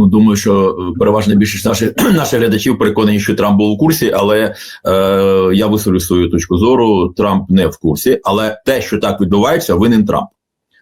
Ну, думаю, що е, переважна більшість наших наших глядачів переконані, що Трамп був у курсі, але е, я висловлю свою точку зору. Трамп не в курсі, але те, що так відбувається, винен Трамп.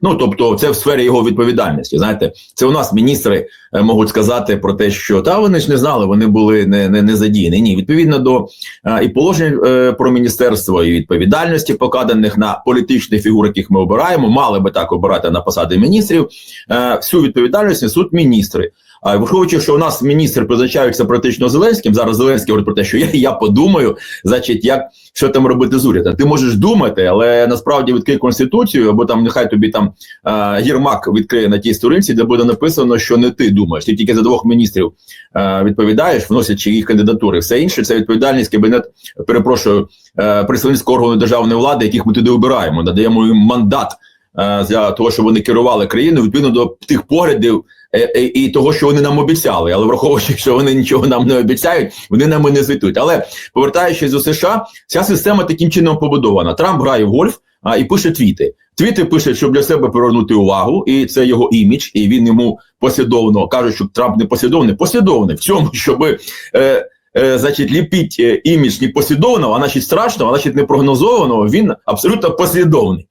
Ну тобто, це в сфері його відповідальності. Знаєте, це у нас міністри е, можуть сказати про те, що та вони ж не знали, вони були не не, не задіяні. Ні, відповідно до е, і положень е, про міністерство і відповідальності, покладених на політичні фігури, яких ми обираємо, мали би так обирати на посади міністрів. Е, всю відповідальність несуть міністри. Враховуючи, що у нас міністр призначаються практично Зеленським. Зараз Зеленський говорить про те, що я я подумаю, значить, як що там робити з урядом. Ти можеш думати, але насправді відкрий конституцію, або там нехай тобі там е, гірмак відкриє на тій сторінці, де буде написано, що не ти думаєш. Ти тільки за двох міністрів е, відповідаєш, вносячи їх кандидатури. Все інше це відповідальність кабінет. Перепрошую е, представницького органу державної влади, яких ми туди обираємо. Надаємо їм мандат для того, щоб вони керували країною відповідно до тих поглядів. Е, е, і того, що вони нам обіцяли, але враховуючи, що вони нічого нам не обіцяють, вони нам і не звітують. Але повертаючись до США, ця система таким чином побудована. Трамп грає в гольф а, і пише твіти. Твіти пише, щоб для себе привернути увагу, і це його імідж, і він йому послідовно каже, що Трамп не послідовний, послідовний в цьому, щоб е, е, значить, ліпіть е, імідж не послідовного, а значить страшного, а значить непрогнозованого. Він абсолютно послідовний.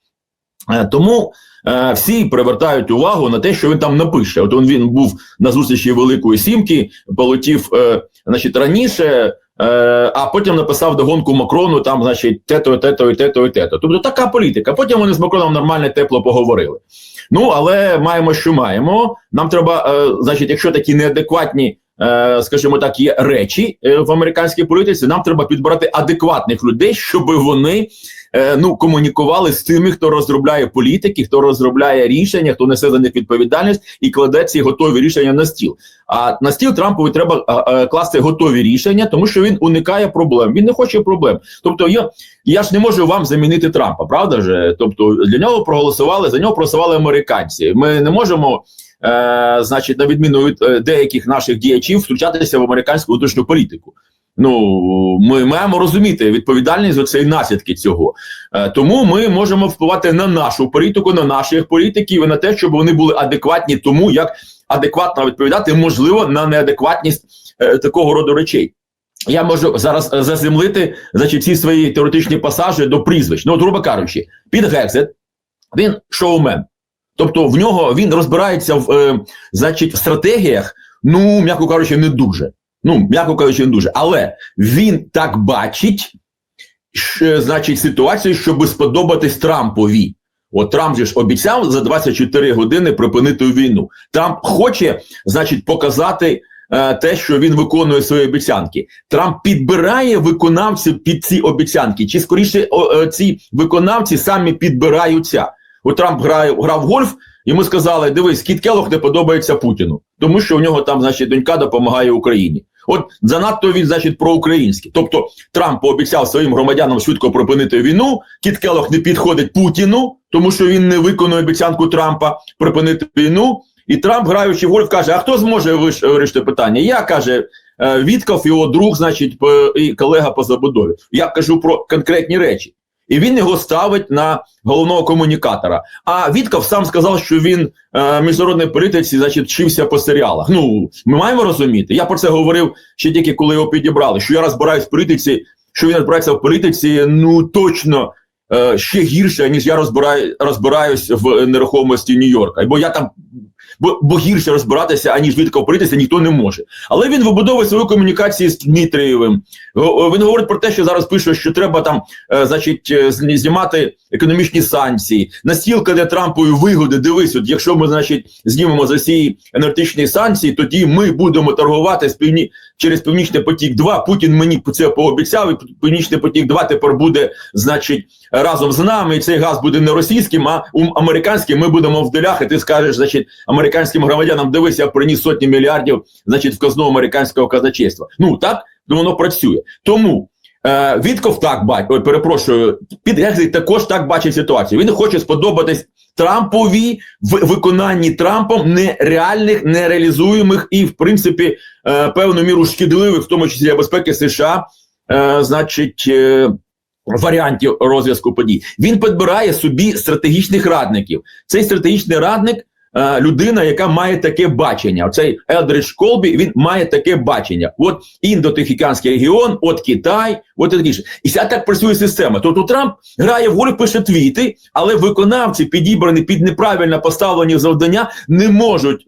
Е, тому е, всі привертають увагу на те, що він там напише. От він, був на зустрічі Великої Сімки, полетів е, значить, раніше, а потім написав догонку Макрону, там, значить, тето, тето, тето, тето. Тобто така політика. Потім вони з Макроном нормально тепло поговорили. Ну, але маємо, що маємо. Нам треба, значить, якщо такі неадекватні. Скажімо так, є речі в американській політиці. Нам треба підбирати адекватних людей, щоб вони е, ну комунікували з тими, хто розробляє політики, хто розробляє рішення, хто несе за них відповідальність і кладе ці готові рішення на стіл. А на стіл Трампові треба класти готові рішення, тому що він уникає проблем. Він не хоче проблем. Тобто, я я ж не можу вам замінити Трампа, правда ж? Тобто для нього проголосували за нього проголосували американці. Ми не можемо. Е, значить, на відміну від е, деяких наших діячів, втручатися в американську внутрішню політику. Ну ми маємо розуміти відповідальність за це і наслідки цього. Е, тому ми можемо впливати на нашу політику, на наших політиків і на те, щоб вони були адекватні, тому як адекватно відповідати можливо на неадекватність е, такого роду речей. Я можу зараз е, заземлити значить, ці свої теоретичні пасажі до прізвищ. Ну, грубо кажучи, під Гексет він шоумен. Тобто в нього він розбирається в е, значить, в стратегіях, ну, м'яко кажучи, не дуже. Ну, м'яко кажучи, не дуже. Але він так бачить, що, значить, ситуацію, щоб сподобатись Трампові. От Трамп же ж обіцяв за 24 години припинити війну. Трамп хоче, значить, показати е, те, що він виконує свої обіцянки. Трамп підбирає виконавців під ці обіцянки. Чи скоріше о, е, ці виконавці самі підбираються? От Трамп грає грав гольф. Йому сказали: дивись, Кіт Келох не подобається Путіну, тому що у нього там, значить, донька допомагає Україні. От занадто він, значить, проукраїнський. Тобто Трамп пообіцяв своїм громадянам швидко припинити війну. Кіт Келох не підходить Путіну, тому що він не виконує обіцянку Трампа припинити війну. І Трамп, граючи в гольф, каже: А хто зможе вирішити питання? Я каже. Вітков, його друг, значить, і колега по забудові. Я кажу про конкретні речі. І він його ставить на головного комунікатора. А Вітков сам сказав, що він е, міжнародний політиці, значить, вчився по серіалах. Ну ми маємо розуміти. Я про це говорив ще тільки коли його підібрали. Що я розбираюсь в політиці, що він розбирається в політиці, ну точно е, ще гірше, ніж я розбираю, розбираюсь в нерухомості Нью-Йорка. Бо я там бо, бо гірше розбиратися, аніж Вітков політиці, ніхто не може. Але він вибудовує свою комунікацію з Дмитрієвим. Він говорить про те, що зараз пише, що треба там, е, значить, е, знімати економічні санкції. Настілка для Трампові вигоди. Дивись, от якщо ми, значить, знімемо за ці енергетичні санкції, тоді ми будемо торгувати з півні через Північний потік. 2 Путін мені це пообіцяв. і Північний потік 2 тепер буде, значить, разом з нами. І цей газ буде не російським, а американським. Ми будемо в долях, і ти скажеш, значить, американським громадянам, дивись, я приніс сотні мільярдів, значить, в казну американського казначейства. Ну так ну, воно працює. Тому е, Вітков так бачить, перепрошую, Підгекзит також так бачить ситуацію. Він хоче сподобатись Трампові в виконанні Трампом нереальних, нереалізуємих і, в принципі, е, певну міру шкідливих, в тому числі для безпеки США, е, значить. Е, Варіантів розв'язку подій він підбирає собі стратегічних радників. Цей стратегічний радник е, людина, яка має таке бачення. Оцей Елдридж Колбі він має таке бачення. От індотихіканський регіон, от Китай, от і таке. І ся так працює система. Тобто Трамп грає в гольф, пише твіти, але виконавці підібрані під неправильно поставлені завдання не можуть.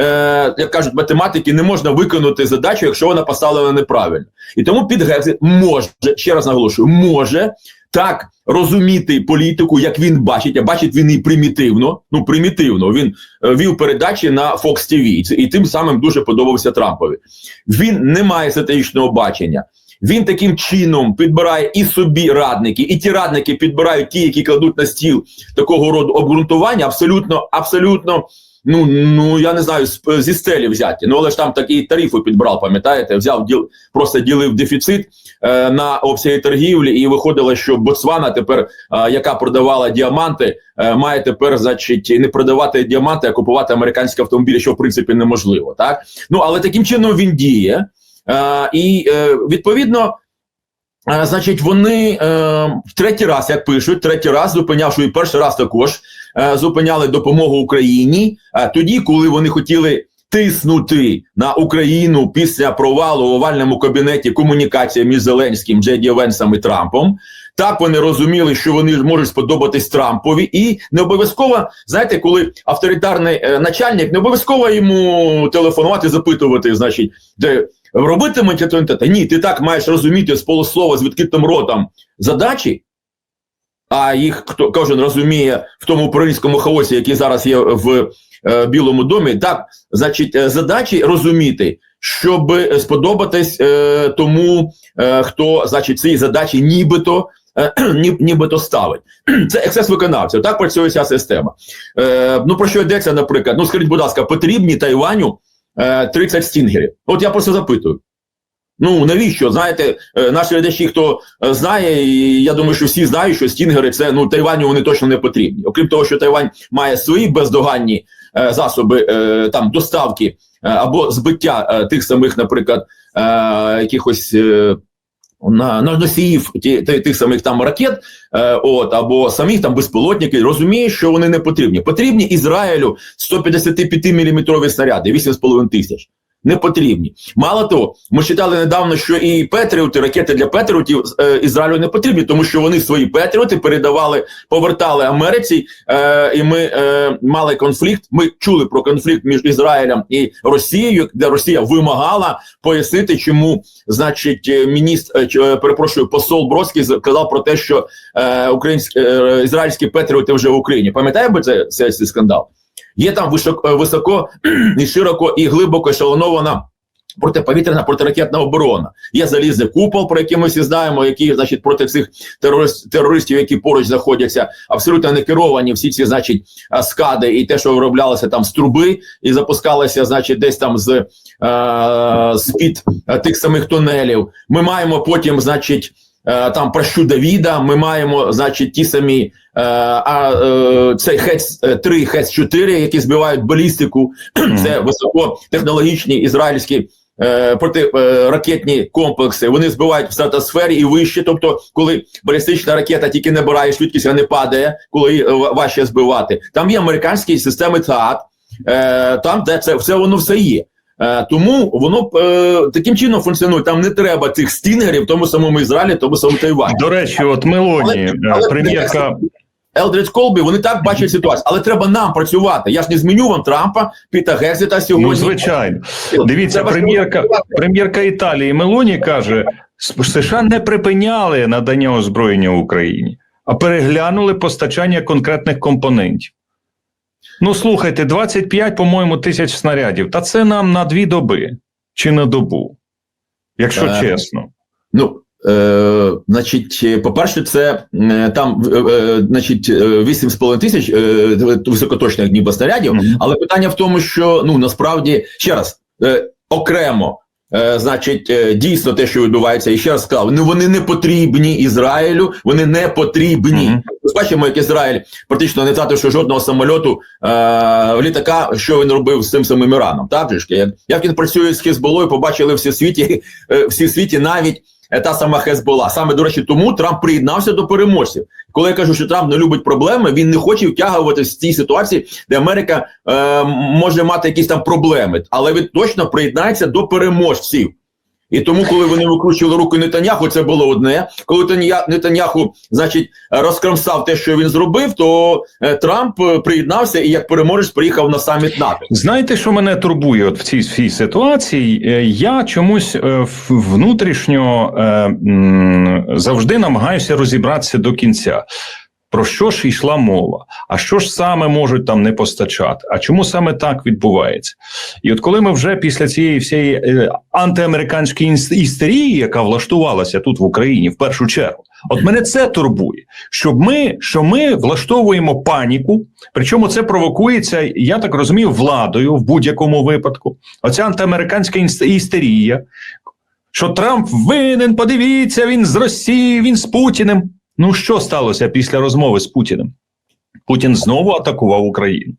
Е, як кажуть математики, не можна виконати задачу, якщо вона поставлена неправильно. І тому під Гекзит може, ще раз наголошую, може так розуміти політику, як він бачить, а бачить він і примітивно. Ну примітивно. Він е, вів передачі на Fox TV, і тим самим дуже подобався Трампові. Він не має стратегічного бачення. Він таким чином підбирає і собі радники, і ті радники підбирають ті, які кладуть на стіл такого роду обґрунтування, абсолютно, абсолютно. Ну, ну я не знаю, зі стелі взяті. Ну але ж там такі тарифи підбрав, пам'ятаєте? Взяв діл, просто ділив дефіцит е, на обсяги торгівлі, і виходило, що Ботсвана тепер, е, яка продавала діаманти, е, має тепер, значить, не продавати діаманти, а купувати американські автомобілі, що в принципі неможливо. Так ну але таким чином він діє, е, і е, відповідно. Е, Значить, вони е, в третій раз, як пишуть, третій раз зупиняв, що і перший раз також е, зупиняли допомогу Україні. Е, тоді, коли вони хотіли тиснути на Україну після провалу в овальному кабінеті комунікація між Зеленським, Джеді Венсом і Трампом. Так вони розуміли, що вони можуть сподобатись Трампові, і не обов'язково, знаєте, коли авторитарний е, начальник, не обов'язково йому телефонувати, запитувати, значить, де робитимуть. Ні, ти так маєш розуміти з полуслова з відкритим ротом задачі, а їх хто кожен розуміє в тому українському хаосі, який зараз є в е, Білому домі, так, значить, е, задачі розуміти, щоб сподобатись е, тому, е, хто, значить, ці задачі нібито. е, ні- Нібито ставить. Це ексес виконавців. Так працює ця система. Е, ну про що йдеться, наприклад? Ну скажіть, будь ласка, потрібні Тайваню е, 30 стінгерів? От я просто запитую. Ну навіщо? Знаєте, е, наші глядачі, хто е, знає, і я думаю, що всі знають, що стінгери це ну Тайваню вони точно не потрібні. Окрім того, що Тайвань має свої бездоганні е, засоби е, там доставки е, або збиття е, тих самих, наприклад, е, якихось. Е, на, на носіїв ті, ти- тих самих там ракет, е, от або самих там безпілотників, розуміє, що вони не потрібні. Потрібні Ізраїлю 155 мм снаряди, 8,5 тисяч. Не потрібні. Мало того, ми читали недавно, що і Петріоти, ракети для Петріотів е, Ізраїлю не потрібні, тому що вони свої Петріоти передавали, повертали Америці, е, і ми е, мали конфлікт. Ми чули про конфлікт між Ізраїлем і Росією, де Росія вимагала пояснити, чому, значить, е, міністр, е, е, перепрошую, посол Бродський сказав про те, що е, українські е, ізраїльські Петріоти вже в Україні. Пам'ятаєте це, це, цей скандал? Є там високо, е, високо і широко і глибоко ешелонована протиповітряна протиракетна оборона. Є залізний купол, про який ми всі знаємо, які значить проти цих терорист, терористів, які поруч знаходяться, абсолютно не керовані всі ці, значить, скади і те, що вироблялося там з труби, і запускалося, значить, десь там з, е, з під тих самих тунелів. Ми маємо потім, значить. Е, Там прощу Давіда, ми маємо, значить, ті самі е, а е, цей ХЕЦ 3 ХЕЦ 4 які збивають балістику. Це високотехнологічні ізраїльські е, протиракетні комплекси. Вони збивають в стратосфері і вище. Тобто, коли балістична ракета тільки набирає швидкість, а не падає, коли важче збивати. Там є американські системи ТААТ, е, там де це все воно все є. Е, тому воно е, таким чином функціонує. Там не треба цих стінгерів в тому самому Ізраїлі, тому самому Тайвані. До речі, от Мелоні, прем'єрка Елдридж Колбі, вони так бачать ситуацію, але треба нам працювати. Я ж не зміню вам Трампа, Піта Герзета сьогодні. Ну, звичайно. Дивіться, прем'єрка, прем'єрка Італії Мелоні каже, «С- США не припиняли надання озброєння Україні, а переглянули постачання конкретних компонентів. Ну, слухайте, 25, по-моєму, тисяч снарядів. Та це нам на дві доби чи на добу, якщо Е, чесно. Ну, е, значить, е, по-перше, це е, там е, е, значить, е, 8,5 тисяч е, високоточних ніби снарядів, Мгм. але питання в тому, що ну насправді ще раз е, окремо. Е, значить, е, дійсно те, що відбувається, і ще раз сказав, ну вони не потрібні Ізраїлю, вони не потрібні. Ми бачимо, як Ізраїль практично не втративши жодного самольоту е, літака, що він робив з цим самим Іраном. Так же ж як, як він працює з Хізболою, побачили всі світі, е, всі світі навіть та сама Хезбола. Саме до речі, тому Трамп приєднався до переможців. Коли я кажу, що Трамп не любить проблеми, він не хоче втягуватися в цій ситуації, де Америка е, може мати якісь там проблеми, але він точно приєднається до переможців. І тому, коли вони викручували руку Нетаняху, це було одне. Коли Таня- Нетаняху, значить, розкромсав те, що він зробив, то е, Трамп е, приєднався і як переможець приїхав на саміт НАТО. Знаєте, що мене турбує от в цій, цій ситуації? Е, Я чомусь внутрішньо завжди намагаюся розібратися до кінця. Про що ж йшла мова? А що ж саме можуть там не постачати? А чому саме так відбувається? І от коли ми вже після цієї всієї е, антиамериканської істерії, яка влаштувалася тут в Україні в першу чергу, от мене це турбує, щоб ми, що ми влаштовуємо паніку, Причому це провокується, я так розумію, владою в будь-якому випадку. Оця антиамериканська істерія, що Трамп винен, подивіться, він з Росії, він з Путіним. Ну що сталося після розмови з Путіним? Путін знову атакував Україну.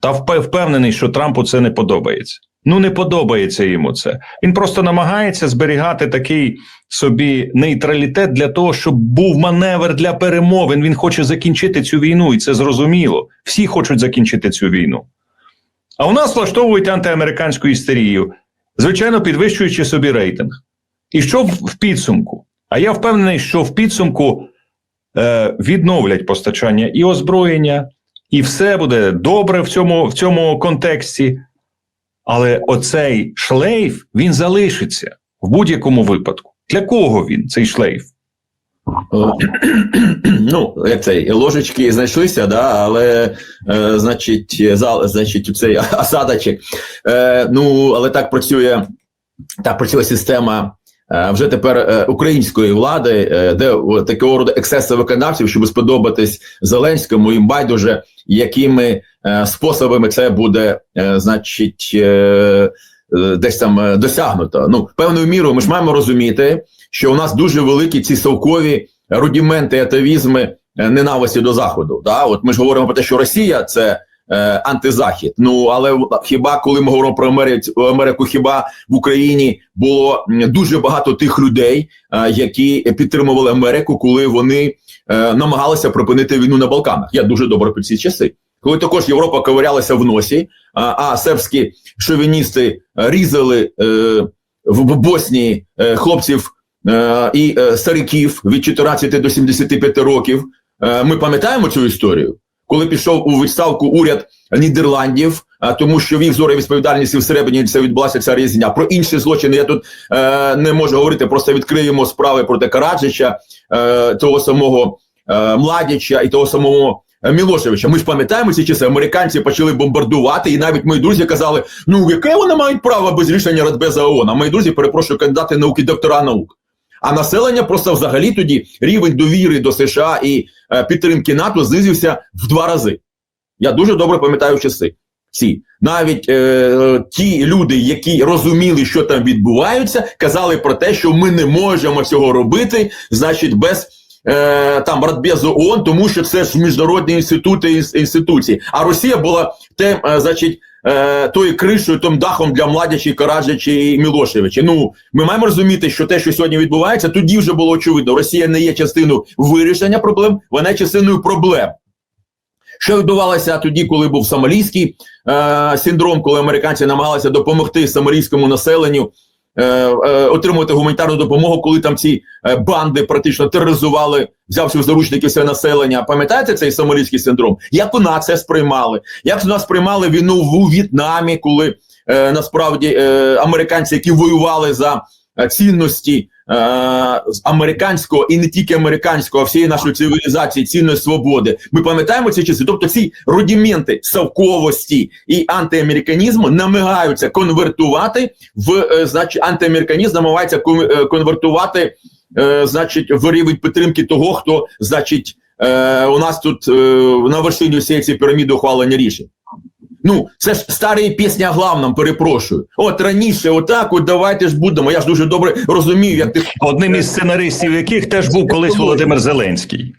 Та впе- впевнений, що Трампу це не подобається. Ну, не подобається йому це. Він просто намагається зберігати такий собі нейтралітет для того, щоб був маневр для перемовин. Він хоче закінчити цю війну, і це зрозуміло. Всі хочуть закінчити цю війну. А у нас влаштовують антиамериканську істерію, звичайно, підвищуючи собі рейтинг. І що в, підсумку? А я впевнений, що в підсумку відновлять постачання і озброєння, і все буде добре в цьому, в цьому контексті. Але оцей шлейф він залишиться в будь-якому випадку. Для кого він цей шлейф? Е, Ну, як цей, ложечки знайшлися, да, але, е, значить, зал, значить, цей осадочок. Е, ну, але так працює, так працює система е, вже тепер е, української влади, е, де такого роду ексеси виконавців, щоб сподобатись Зеленському, їм байдуже, якими е, способами це буде, е, значить, е, е, десь там е, досягнуто. Ну, певною мірою ми ж маємо розуміти, що у нас дуже великі ці совкові рудіменти, атавізми е, ненависті до заходу. Да? От ми ж говоримо про те, що Росія це е, антизахід. Ну але хіба коли ми говоримо про Америку, Америку, хіба в Україні було дуже багато тих людей, е, які підтримували Америку, коли вони е, намагалися припинити війну на Балканах? Я дуже добре про ці часи. Коли також Європа ковирялася в носі, а, сербські шовіністи різали в Боснії хлопців і стариків від 14 до 75 років. Ми пам'ятаємо цю історію, коли пішов у відставку уряд Нідерландів, а тому що в їх зорі відповідальності всередині це відбулася ця різня. Про інші злочини я тут е, не можу говорити. Просто відкриємо справи проти Караджича, е, того самого е, Младіча і того самого. е, Мілошевича, ми ж пам'ятаємо ці часи. Американці почали бомбардувати, і навіть мої друзі казали: ну яке вони мають право без рішення Радбеза ООН? А мої друзі, перепрошую, кандидати науки, доктора наук. А населення просто взагалі тоді рівень довіри до США і е, підтримки НАТО знизився в два рази. Я дуже добре пам'ятаю часи. Ці навіть е, ті люди, які розуміли, що там відбувається, казали про те, що ми не можемо цього робити, значить, без е, там Радбезу ООН, тому що це ж міжнародні інститути і інституції. А Росія була тим, е, значить, е, тою кришою, тим дахом для Младячі, Караджичі і Мілошевича. Ну ми маємо розуміти, що те, що сьогодні відбувається, тоді вже було очевидно. Росія не є частиною вирішення проблем, вона є частиною проблем. Що відбувалося тоді, коли був сомалійський е, синдром, коли американці намагалися допомогти сомалійському населенню отримувати гуманітарну допомогу, коли там ці е, банди практично тероризували, взявши в заручники все населення. Пам'ятаєте цей сомалійський синдром? Як у нас це сприймали? Як у нас сприймали війну в В'єтнамі, коли е, насправді е, американці, які воювали за е, цінності е, з американського і не тільки американського, а всієї нашої цивілізації, цінності свободи. Ми пам'ятаємо ці часи. Тобто ці рудіменти совковості і антиамериканізму намагаються конвертувати в е, значить антиамериканізм намагається е, конвертувати, е, значить, в рівень підтримки того, хто значить. Е, у нас тут е, на вершині всієї цієї піраміди ухвалення рішень. Ну, це ж старі пісня главном, перепрошую. От раніше, отак, от давайте ж будемо. Я ж дуже добре розумію, як ти Одним із сценаристів яких теж був колись Володимир Зеленський.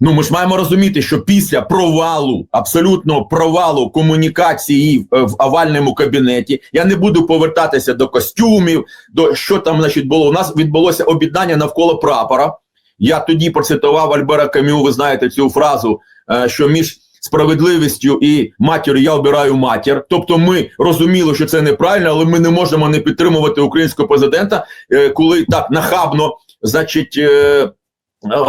Ну, ми ж маємо розуміти, що після провалу, абсолютного провалу комунікації в, в овальному кабінеті, я не буду повертатися до костюмів, до що там значить було. У нас відбулося об'єднання навколо прапора. Я тоді процитував Альбера Камю. Ви знаєте цю фразу, е, що між справедливістю і матір'ю я обираю матір. Тобто, ми розуміли, що це неправильно, але ми не можемо не підтримувати українського президента, е, коли так нахабно, значить. е,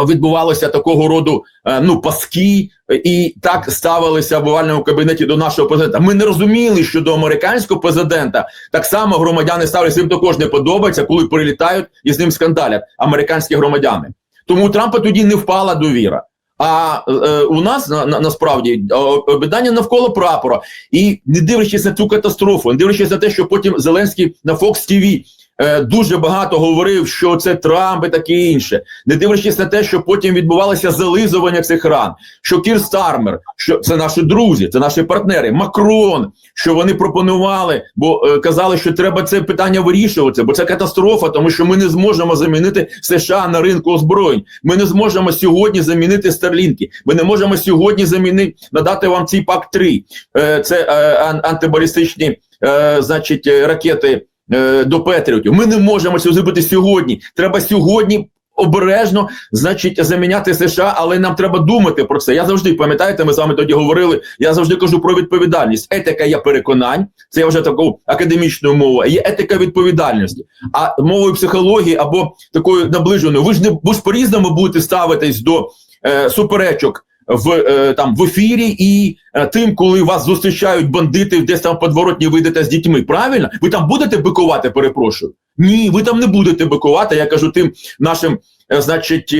Відбувалося такого роду е, ну паски, і так ставилися в овальному кабінеті до нашого президента. Ми не розуміли, що до американського президента так само громадяни ставляться, їм також не подобається, коли прилітають і з ним скандалять американські громадяни. Тому у Трампа тоді не впала довіра. А е, у нас на, на, насправді обидання об'єднання навколо прапора, і не дивлячись на цю катастрофу, не дивлячись на те, що потім Зеленський на Fox TV е, дуже багато говорив, що це Трамп і таке інше, не дивлячись на те, що потім відбувалося зализування цих ран, що Кір Стармер, що це наші друзі, це наші партнери, Макрон, що вони пропонували, бо е, казали, що треба це питання вирішувати, бо це катастрофа, тому що ми не зможемо замінити США на ринку озброєнь. Ми не зможемо сьогодні замінити Старлінки. Ми не можемо сьогодні замінити надати вам цей пак 3 е, це е, ан- антибалістичні, е, значить, е, ракети е, до Петріотів. Ми не можемо це зробити сьогодні. Треба сьогодні. Обережно, значить, заміняти США, але нам треба думати про це. Я завжди пам'ятаєте, ми з вами тоді говорили. Я завжди кажу про відповідальність. Етика є переконань, це я вже таку академічну мову. Є етика відповідальності. А мовою психології або такою наближеною, ви ж не ви ж по-різному будете ставитись до е, суперечок в е, там в ефірі і е, тим, коли вас зустрічають бандити, десь там подворотні вийдете з дітьми. Правильно? Ви там будете бикувати, перепрошую? Ні, ви там не будете бикувати. Я кажу тим нашим, е, значить,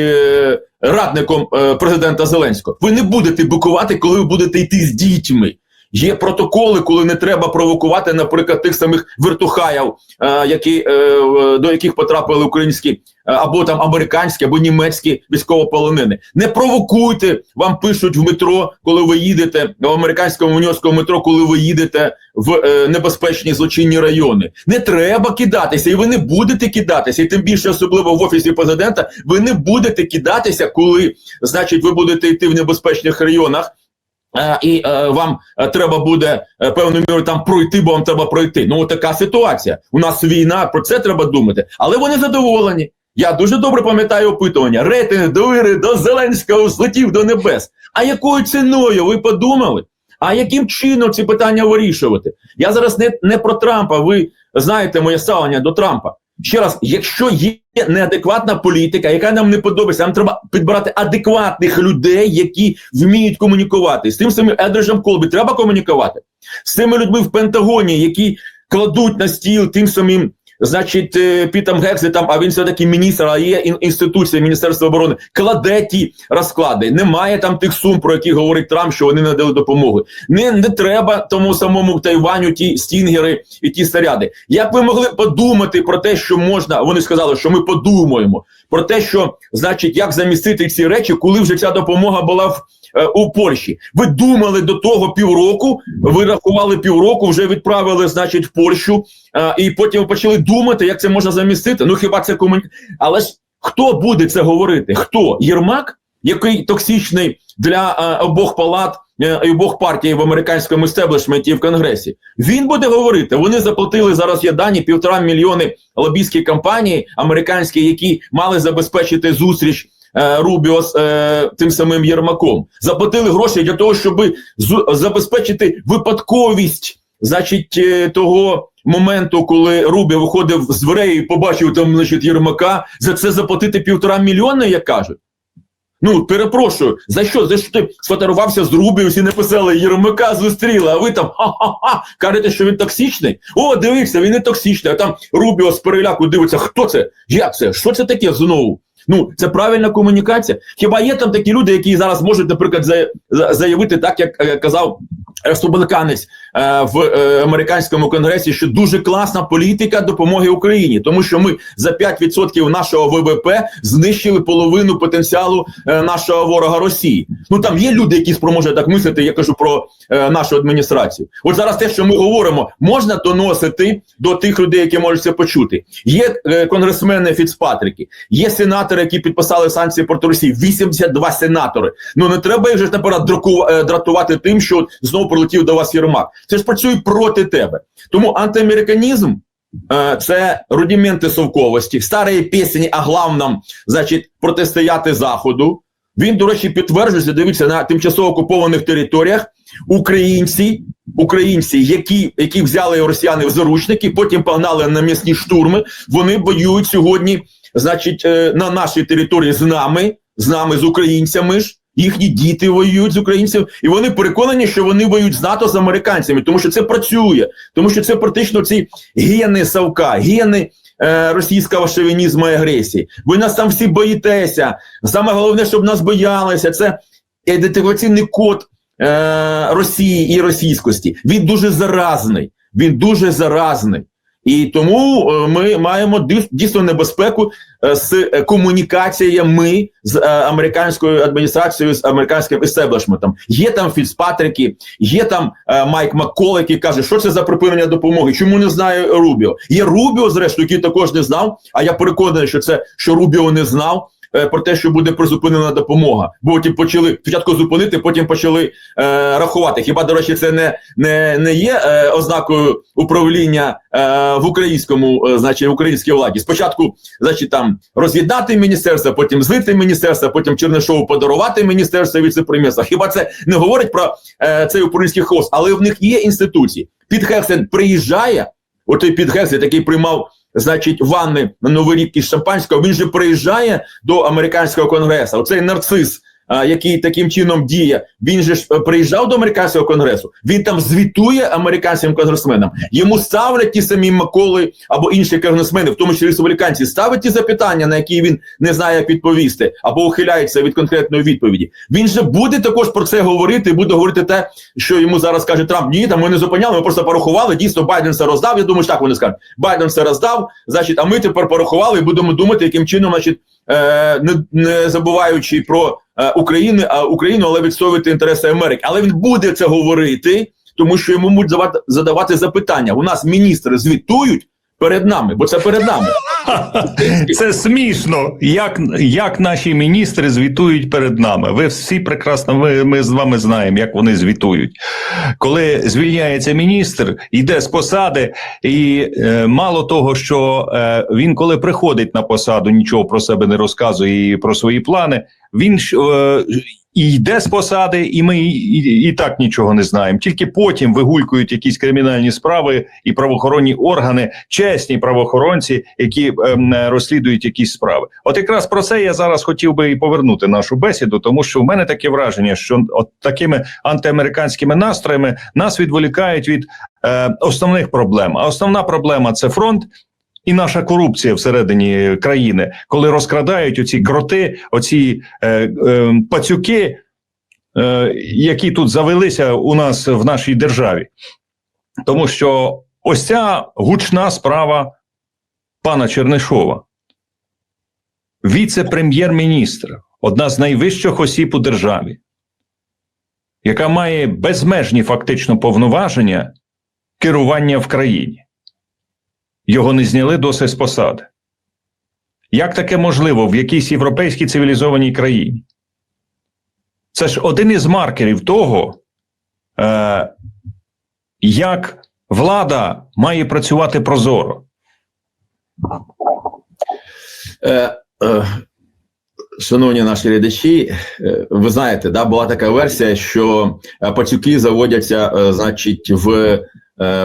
радником президента Зеленського. Ви не будете бикувати, коли ви будете йти з дітьми. Є протоколи, коли не треба провокувати, наприклад, тих самих вертухаїв, е, які, е, до яких потрапили українські е, або там американські, або німецькі військовополонені. Не провокуйте, вам пишуть в метро, коли ви їдете в американському нью метро, коли ви їдете в небезпечні злочинні райони. Не треба кидатися, і ви не будете кидатися, і тим більше, особливо в офісі президента, ви не будете кидатися, коли, значить, ви будете йти в небезпечних районах. Е, і е, вам е, треба буде певною мірою там пройти, бо вам треба пройти. Ну, така ситуація. У нас війна, про це треба думати. Але вони задоволені. Я дуже добре пам'ятаю опитування. Рейтинг довіри до Зеленського злетів до небес. А якою ціною ви подумали? А яким чином ці питання вирішувати? Я зараз не, не про Трампа. Ви знаєте моє ставлення до Трампа. Ще раз, якщо є неадекватна політика, яка нам не подобається, нам треба підбирати адекватних людей, які вміють комунікувати. З тим самим Едрежем Колбі треба комунікувати. З тими людьми в Пентагоні, які кладуть на стіл тим самим, значить, е, Пітом Гекситом, а він все-таки міністр, а є інституція Міністерства оборони, кладе ті розклади. Немає там тих сум, про які говорить Трамп, що вони надали допомоги. Не, не треба тому самому Тайваню ті стінгери і ті снаряди. Як ви могли подумати про те, що можна? Вони сказали, що ми подумаємо про те, що значить, як замістити ці речі, коли вже ця допомога була в. Е, У Польщі ви думали до того півроку, ви рахували півроку, вже відправили, значить, в Польщу, е, і потім почали думати, як це можна замістити. Ну хіба це комунікація? Але ж хто буде це говорити? Хто? Єрмак, який токсичний для е, обох палат і обох партій в американському істеблішменті і в Конгресі? Він буде говорити. Вони заплатили зараз. Є дані півтора мільйони лобійські компанії американські, які мали забезпечити зустріч. Е, Рубіо з е, тим самим Єрмаком заплатили гроші для того, щоб забезпечити випадковість, значить, е, того моменту, коли Рубіо виходив з дверей і побачив там, значить, Єрмака, за це заплатити півтора мільйона, як кажуть. Ну, перепрошую, за що? За що ти сфотографувався з Рубіо, всі написали Єрмака зустріли, а ви там ха-ха-ха, кажете, що він токсичний? О, дивіться, він не токсичний, а там Рубіо з переляку дивиться, хто це? Як це? Що це таке знову? Ну, це правильна комунікація. Хіба є там такі люди, які зараз можуть, наприклад, за- за- заявити так, як е, казав республіканець е, в е, американському конгресі, що дуже класна політика допомоги Україні, тому що ми за 5% нашого ВВП знищили половину потенціалу е, нашого ворога Росії. Ну там є люди, які спроможні так мислити. Я кажу про е, нашу адміністрацію. От зараз те, що ми говоримо, можна доносити до тих людей, які можуть це почути. Є е, конгресмени Фіцпатрики, є сенатори, які підписали санкції проти Росії. 82 сенатори. Ну не треба їх же тепер е, дратувати тим, що знову прилетів до вас Єрмак. Це ж працює проти тебе. Тому антиамериканізм е, це рудименти совковості, старої пісні, а главном, значить, протистояти Заходу. Він, до речі, підтверджується, дивіться, на тимчасово окупованих територіях українці, українці, які, які взяли росіяни в заручники, потім погнали на м'ясні штурми, вони воюють сьогодні, значить, е, на нашій території з нами, з нами, з українцями ж. Їхні діти воюють з українцями, і вони переконані, що вони воюють з НАТО з американцями, тому що це працює, тому що це практично ці гени Савка, гени е, російського шовінізму і агресії. Ви нас там всі боїтеся. Саме головне, щоб нас боялися. Це ідентифікаційний код е, Росії і російськості. Він дуже заразний. Він дуже заразний. І тому е, ми маємо дійсно небезпеку е, з е, комунікаціями з американською адміністрацією, з американським естеблішментом. Є там Фіцпатрики, є там Майк Маккол, який каже, що це за припинення допомоги. Чому не знає Рубіо? Є Рубіо, зрештою, який також не знав. А я переконаний, що це що Рубіо не знав. Е, Про те, що буде призупинена допомога, бо потім почали спочатку зупинити, потім почали е, рахувати. Хіба до речі, це не, не, не є е, ознакою управління е, в українському, е, значить, українській владі? Спочатку, значить, там роз'єднати міністерство, потім злити міністерство, потім Чернишову подарувати міністерство віце-прем'єрства. Хіба це не говорить про е, цей український хост? Але в них є інституції. Під Хексен приїжджає, отой Під Хексен, який приймав значить, ванни на Новий рік із шампанського, він же приїжджає до американського конгресу. Оцей нарцис, який таким чином діє, він же ж е, приїжджав до американського конгресу. Він там звітує американським конгресменам. Йому ставлять ті самі Маколи або інші конгресмени, в тому числі республіканці, ставлять ті запитання, на які він не знає, як відповісти, або ухиляється від конкретної відповіді. Він же буде також про це говорити, і буде говорити те, що йому зараз каже Трамп. Ні, там ми не зупиняли, ми просто порахували. Дійсно, Байден це роздав. Я думаю, що так вони скажуть. Байден це роздав. Значить, а ми тепер порахували і будемо думати, яким чином, значить, не, не забуваючи про е, Україну, а Україну, але відстоювати інтереси Америки. Але він буде це говорити, тому що йому можуть задавати запитання. У нас міністри звітують перед нами, бо це перед нами. Це смішно, як, як наші міністри звітують перед нами. Ви всі прекрасно, ми, ми з вами знаємо, як вони звітують. Коли звільняється міністр, йде з посади, і е, мало того, що е, він, коли приходить на посаду, нічого про себе не розказує і про свої плани, він е, і йде з посади, і ми і, і, так нічого не знаємо. Тільки потім вигулькують якісь кримінальні справи і правоохоронні органи, чесні правоохоронці, які ем, розслідують якісь справи. От якраз про це я зараз хотів би і повернути нашу бесіду, тому що в мене таке враження, що от такими антиамериканськими настроями нас відволікають від е, основних проблем. А основна проблема це фронт. І наша корупція всередині країни, коли розкрадають оці кроти, оці е, е, пацюки, е, які тут завелися у нас в нашій державі. Тому що ось ця гучна справа пана Чернишова, віце-прем'єр-міністр, одна з найвищих осіб у державі, яка має безмежні фактично повноваження керування в країні. Його не зняли досі з посади. Як таке можливо в якійсь європейській цивілізованій країні? Це ж один із маркерів того, е, як влада має працювати прозоро. Е, е, шановні наші глядачі, е, ви знаєте, да, була така версія, що е, пацюки заводяться, е, значить, в,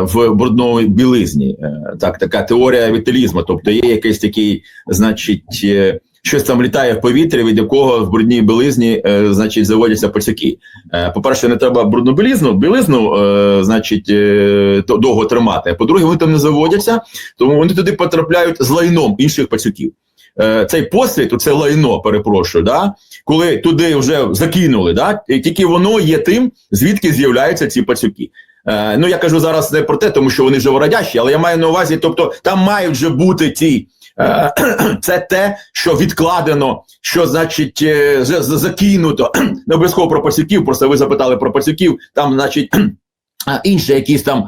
в брудної білизні. Е, так, така теорія віталізму. Тобто є якийсь такий, значить, е, щось там літає в повітрі, від якого в брудній білизні, е, значить, заводяться пацюки. Е, по-перше, не треба брудну білизну, білизну, е, значить, е, довго тримати. А по-друге, вони там не заводяться, тому вони туди потрапляють з лайном інших пацюків. Е, цей посвіт, це лайно, перепрошую, да? коли туди вже закинули, да? і тільки воно є тим, звідки з'являються ці пацюки. Е, ну я кажу зараз не про те, тому що вони живородящі, але я маю на увазі, тобто там мають вже бути ті. е, Це те, що відкладено, що значить е, закинуто. Не обов'язково про пацюків, просто ви запитали про пацюків, там, значить. Інші якісь там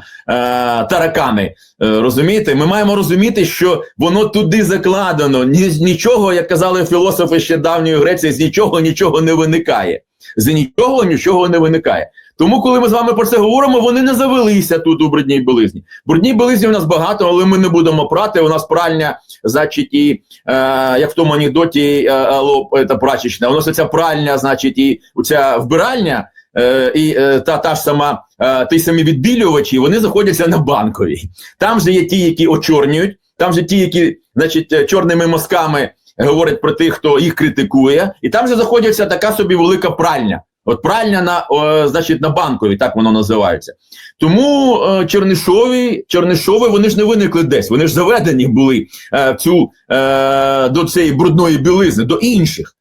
таракани, розумієте? Ми маємо розуміти, що воно туди закладено. З нічого, як казали філософи ще давньої Греції, з нічого нічого не виникає. З нічого нічого не виникає. Тому, коли ми з вами про це говоримо, вони не завелися тут у брудній білизні. Брудній білизні у нас багато, але ми не будемо прати. У нас пральня, значить, і е, як в тому анекдоті е, це прачечна, у нас оця пральня, значить, і оця вбиральня. Е, і е, та, та ж сама е, ті самі відбілювачі, вони знаходяться на банковій. Там же є ті, які очорнюють, там же ті, які, значить, чорними мазками говорять про тих, хто їх критикує, і там же знаходиться така собі велика пральня. От пральня на, значить, на банковій, так воно називається. Тому е, Чернишові, Чернишови, вони ж не виникли десь, вони ж заведені були е, цю, е, до цієї брудної білизни, до інших.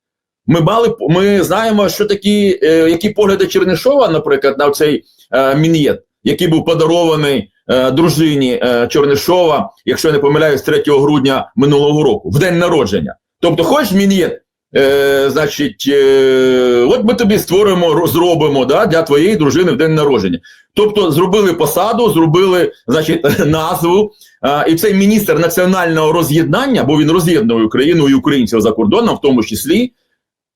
Ми мали, ми знаємо, що такі, е, які погляди Чернишова, наприклад, на цей е, мін'єт, який був подарований е, дружині е, Чернишова, якщо я не помиляюсь, 3 грудня минулого року, в день народження. Тобто, хочеш мін'єт, е, значить, е, от ми тобі створимо, роз- зробимо да, для твоєї дружини в день народження. Тобто, зробили посаду, зробили, значить, назву. А, і цей міністр національного роз'єднання, бо він роз'єднує Україну і українців за кордоном, в тому числі.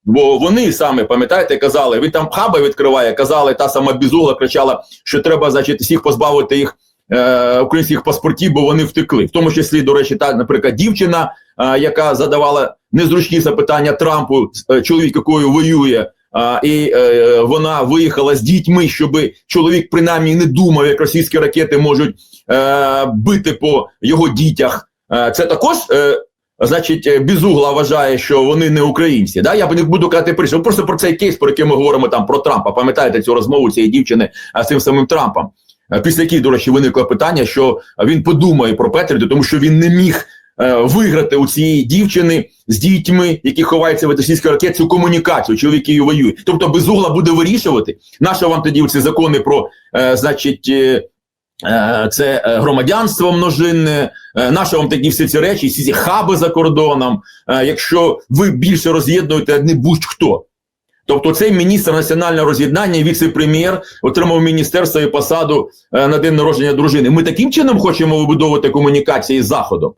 Бо вони саме, пам'ятаєте, казали, він там хаби відкриває, казали, та сама Бізугла кричала, що треба, значить, всіх позбавити їх е, українських паспортів, бо вони втекли. В тому числі, до речі, та, наприклад, дівчина, е, яка задавала незручні запитання Трампу, е, чоловік, якою воює, е, і е, вона виїхала з дітьми, щоб чоловік принаймні не думав, як російські ракети можуть е, бити по його дітях. Е, це також. Е, Значить, е, Бізугла вважає, що вони не українці. Да? Я не буду казати прийшов. Просто про цей кейс, про який ми говоримо там про Трампа. Пам'ятаєте цю розмову цієї дівчини з цим самим Трампом? Е, Після якої, до речі, виникло питання, що він подумає про Петріду, тому що він не міг е, виграти у цієї дівчини з дітьми, які ховаються в російській ракеті, цю комунікацію, чоловік її воює. Тобто Безугла буде вирішувати, на що вам тоді ці закони про, е, значить. Це громадянство множинне, нащо вам такі всі ці речі, всі ці хаби за кордоном, якщо ви більше роз'єднуєте не будь-хто. Тобто цей міністр національного роз'єднання, віце-прем'єр, отримав міністерство і посаду е, на день народження дружини. Ми таким чином хочемо вибудовувати комунікації з Заходом.